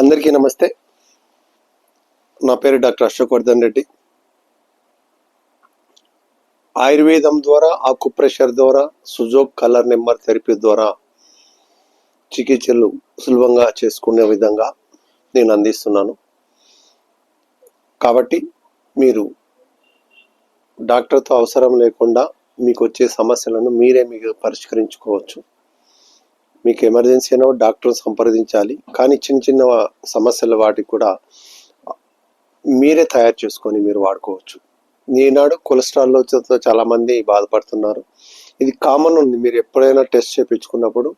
అందరికీ నమస్తే. నా పేరు డాక్టర్ అశోక్వర్ధన్ రెడ్డి. ఆయుర్వేదం ద్వారా ఆకుప్రెషర్ ద్వారా సుజోక్ కలర్ నెంబర్ థెరపీ ద్వారా చికిత్సలు సులభంగా చేసుకునే విధంగా నేను అందిస్తున్నాను. కాబట్టి మీరు డాక్టర్తో అవసరం లేకుండా మీకు వచ్చే సమస్యలను మీరే మీకు పరిష్కరించుకోవచ్చు. మీకు ఎమర్జెన్సీ అయినా డాక్టర్ సంప్రదించాలి. కానీ చిన్న చిన్న సమస్యల వాటికి కూడా మీరే తయారు చేసుకొని మీరు వాడుకోవచ్చు. ఈనాడు కొలెస్ట్రాల్లో చాలామంది బాధపడుతున్నారు. ఇది కామన్ ఉంది. మీరు ఎప్పుడైనా టెస్ట్ చేయించుకున్నప్పుడు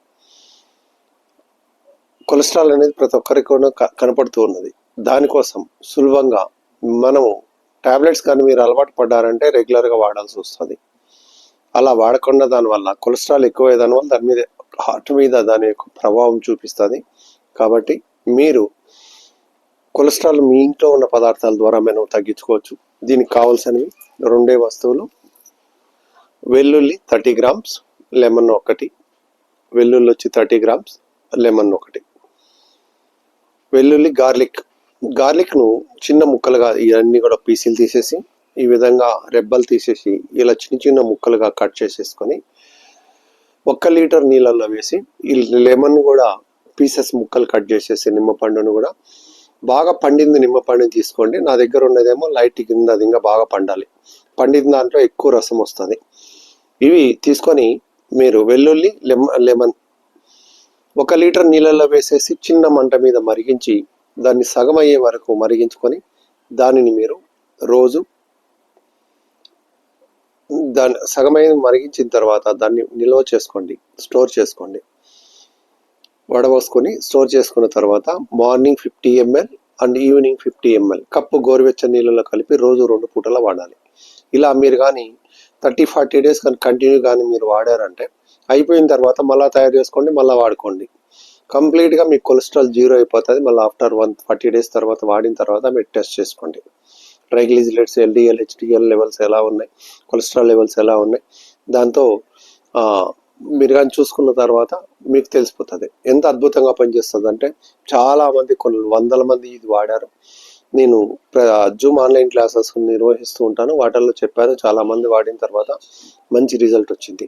కొలెస్ట్రాల్ అనేది ప్రతి ఒక్కరికి కూడా క- కనపడుతూ ఉన్నది. దానికోసం సులభంగా మనము టాబ్లెట్స్ కానీ మీరు అలవాటు పడ్డారంటే రెగ్యులర్గా వాడాల్సి వస్తుంది. అలా వాడకుండా దానివల్ల కొలెస్ట్రాల్ ఎక్కువ దానివల్ల దాని మీద హార్ట్ మీద దాని యొక్క ప్రభావం చూపిస్తుంది. కాబట్టి మీరు కొలెస్ట్రాల్ మీ ఇంట్లో ఉన్న పదార్థాల ద్వారా మనం తగ్గించుకోవచ్చు. దీనికి కావాల్సినవి రెండే వస్తువులు. వెల్లుల్లి థర్టీ గ్రామ్స్ లెమన్ ఒకటి. వెల్లుల్లి వచ్చి థర్టీ గ్రామ్స్ లెమన్ ఒకటి. వెల్లుల్లి గార్లిక్. గార్లిక్ను చిన్న ముక్కలుగా ఇవన్నీ కూడా పీసులు తీసేసి ఈ విధంగా రెబ్బలు తీసేసి ఇలా చిన్న చిన్న ముక్కలుగా కట్ చేసేసుకొని ఒక్క లీటర్ నీళ్ళల్లో వేసి ఈ లెమన్ కూడా పీసెస్ ముక్కలు కట్ చేసేసి నిమ్మపండును కూడా బాగా పండింది నిమ్మపండుని తీసుకోండి. నా దగ్గర ఉన్నదేమో లైట్ కింద అది ఇంకా బాగా పండాలి. పండిన దాంట్లో ఎక్కువ రసం వస్తుంది. ఇవి తీసుకొని మీరు వెల్లుల్లి లెమ లెమన్ ఒక లీటర్ నీళ్ళల్లో వేసేసి చిన్న మంట మీద మరిగించి దాన్ని సగం అయ్యే వరకు మరిగించుకొని దానిని మీరు రోజు దాన్ని సగమైన మరిగించిన తర్వాత దాన్ని నిల్వ చేసుకోండి స్టోర్ చేసుకోండి. వడబోసుకొని స్టోర్ చేసుకున్న తర్వాత morning fifty ML and evening fifty ML cup గోరువెచ్చని నీళ్ళలో కలిపి రోజు రెండు పూటల వాడాలి. ఇలా మీరు కానీ థర్టీ ఫార్టీ డేస్ కానీ కంటిన్యూ కానీ మీరు వాడారంటే అయిపోయిన తర్వాత మళ్ళీ తయారు చేసుకోండి మళ్ళీ వాడుకోండి. కంప్లీట్గా మీ కొలెస్ట్రాల్ జీరో అయిపోతుంది మళ్ళీ ఆఫ్టర్ వన్ ఫార్టీ డేస్ తర్వాత వాడిన తర్వాత మీరు టెస్ట్ చేసుకోండి. ట్రైగ్లిజిలేట్స్ ఎల్డిఎల్ హెచ్డిఎల్ లెవెల్స్ ఎలా ఉన్నాయి? కొలెస్ట్రాల్ లెవెల్స్ ఎలా ఉన్నాయి? దాంతో మీరు కానీ చూసుకున్న తర్వాత మీకు తెలిసిపోతుంది. ఎంత అద్భుతంగా పనిచేస్తుంది అంటే చాలామంది కొన్ని వందల మంది ఇది వాడారు. నేను జూమ్ ఆన్లైన్ క్లాసెస్ నిర్వహిస్తూ ఉంటాను. వాటిల్లో చెప్పాను. చాలా మంది వాడిన తర్వాత మంచి రిజల్ట్ వచ్చింది.